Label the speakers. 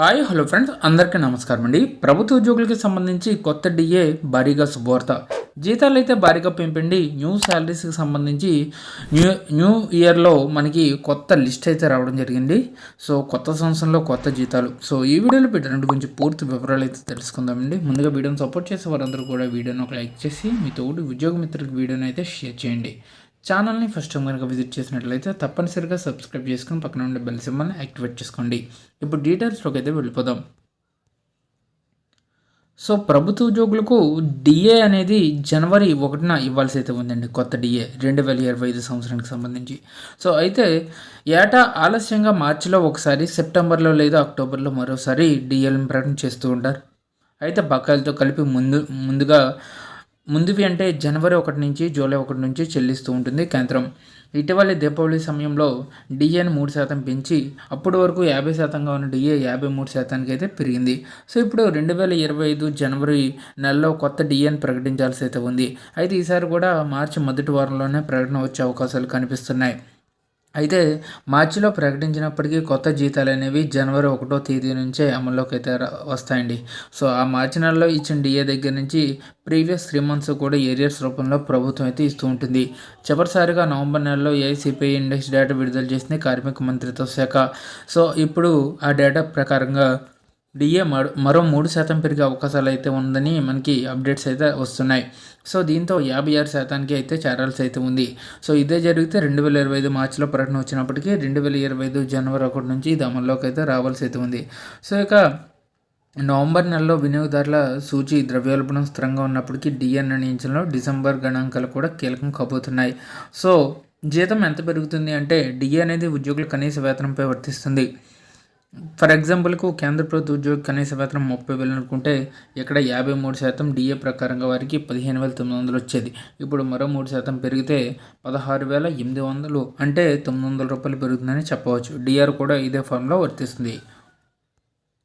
Speaker 1: Hi hello friends అందరికీ నమస్కారం అండి. ప్రభుత్వ ఉద్యోగులకి సంబంధించి కొత్త డిఏ భారీగా శుభవార్త. జీతాలు అయితే భారీగా పెంపండి. న్యూ శాలరీస్కి సంబంధించి న్యూ న్యూ ఇయర్లో మనకి కొత్త లిస్ట్ అయితే రావడం జరిగింది. సో కొత్త సంవత్సరంలో కొత్త జీతాలు. సో ఈ వీడియోలో పెట్టినట్టు గురించి పూర్తి వివరాలు అయితే తెలుసుకుందామండి ముందుగా వీడియోని సపోర్ట్ చేసే వారందరూ కూడా వీడియోని ఒక లైక్ చేసి మీ తోటి ఉద్యోగ మిత్రులకు వీడియోని అయితే షేర్ చేయండి. ఛానల్ని ఫస్ట్ టైం కనుక విజిట్ చేసినట్లయితే తప్పనిసరిగా సబ్స్క్రైబ్ చేసుకుని పక్కన ఉండే బెల్ సింబల్ని యాక్టివేట్ చేసుకోండి. ఇప్పుడు డీటెయిల్స్లోకి అయితే వెళ్ళిపోదాం. సో ప్రభుత్వ ఉద్యోగులకు డిఏ అనేది జనవరి ఒకటిన ఇవ్వాల్సి అయితే ఉందండి కొత్త డిఏ రెండు వేల ఇరవై ఐదు సంవత్సరానికి సంబంధించి. సో అయితే ఏటా ఆలస్యంగా మార్చిలో ఒకసారి సెప్టెంబర్లో లేదా అక్టోబర్లో మరోసారి డిఏలను ప్రకటన చేస్తూ ఉంటారు. అయితే బకాయిలతో కలిపి ముందు ముందుగా ముందువి అంటే జనవరి ఒకటి నుంచి జూలై ఒకటి నుంచి చెల్లిస్తూ ఉంటుంది కేంద్రం. ఇటీవలి దీపావళి సమయంలో డిఏని మూడు శాతం పెంచి అప్పటి వరకు యాభై శాతంగా ఉన్న డిఏ యాభై మూడు శాతానికి అయితే పెరిగింది. సో ఇప్పుడు రెండు వేల ఇరవై ఐదు జనవరి నెలలో కొత్త డిఏని ప్రకటించాల్సి అయితే ఉంది. అయితే ఈసారి కూడా మార్చి మొదటి వారంలోనే ప్రకటన వచ్చే అవకాశాలు కనిపిస్తున్నాయి. అయితే మార్చిలో ప్రకటించినప్పటికీ కొత్త జీతాలు అనేవి జనవరి ఒకటో తేదీ నుంచే అమల్లోకి అయితే వస్తాయండి. సో ఆ మార్చి నెలలో ఇచ్చిన డిఏ దగ్గర నుంచి ప్రీవియస్ త్రీ మంత్స్ కూడా ఏరియర్స్ రూపంలో ప్రభుత్వం అయితే ఇస్తూ ఉంటుంది. చివరిసారిగా నవంబర్ నెలలో ఏఐసిపిఐ ఇండెక్స్ డేటా విడుదల చేసింది కార్మిక మంత్రిత్వ శాఖ. సో ఇప్పుడు ఆ డేటా ప్రకారంగా డిఏ మరో మూడు శాతం పెరిగే అవకాశాలు అయితే ఉందని మనకి అప్డేట్స్ అయితే వస్తున్నాయి. సో దీంతో యాభై ఆరు శాతానికి అయితే చేరాల్సి అయితే ఉంది. సో ఇదే జరిగితే రెండు వేల ఇరవై ఐదు మార్చిలో ప్రకటన వచ్చినప్పటికీ రెండు వేల ఇరవై ఐదు జనవరి ఒకటి నుంచి ఇది అమల్లోకి అయితే రావాల్సి అయితే ఉంది. సో ఇక నవంబర్ నెలలో వినియోగదారుల సూచి ద్రవ్యోల్బణం స్థిరంగా ఉన్నప్పటికీ డిఎన్ నిర్ణయించడంలో డిసెంబర్ గణాంకాలు కూడా కీలకం కాబోతున్నాయి. సో జీతం ఎంత పెరుగుతుంది అంటే డిఏ అనేది ఉద్యోగుల కనీస వేతనంపై వర్తిస్తుంది. ఫర్ ఎగ్జాంపుల్కు కేంద్ర ప్రభుత్వ ఉద్యోగి కనీస వేతనం ముప్పై వేలు అనుకుంటే ఇక్కడ యాభై మూడు శాతం డిఏ ప్రకారంగా వారికి పదిహేను వేల తొమ్మిది వందలు వచ్చేది. ఇప్పుడు మరో మూడు శాతం పెరిగితే పదహారు వేల ఎనిమిది వందలు అంటే తొమ్మిది వందల రూపాయలు పెరుగుతుందని చెప్పవచ్చు. డిఆర్ కూడా ఇదే ఫార్మ్లో వర్తిస్తుంది.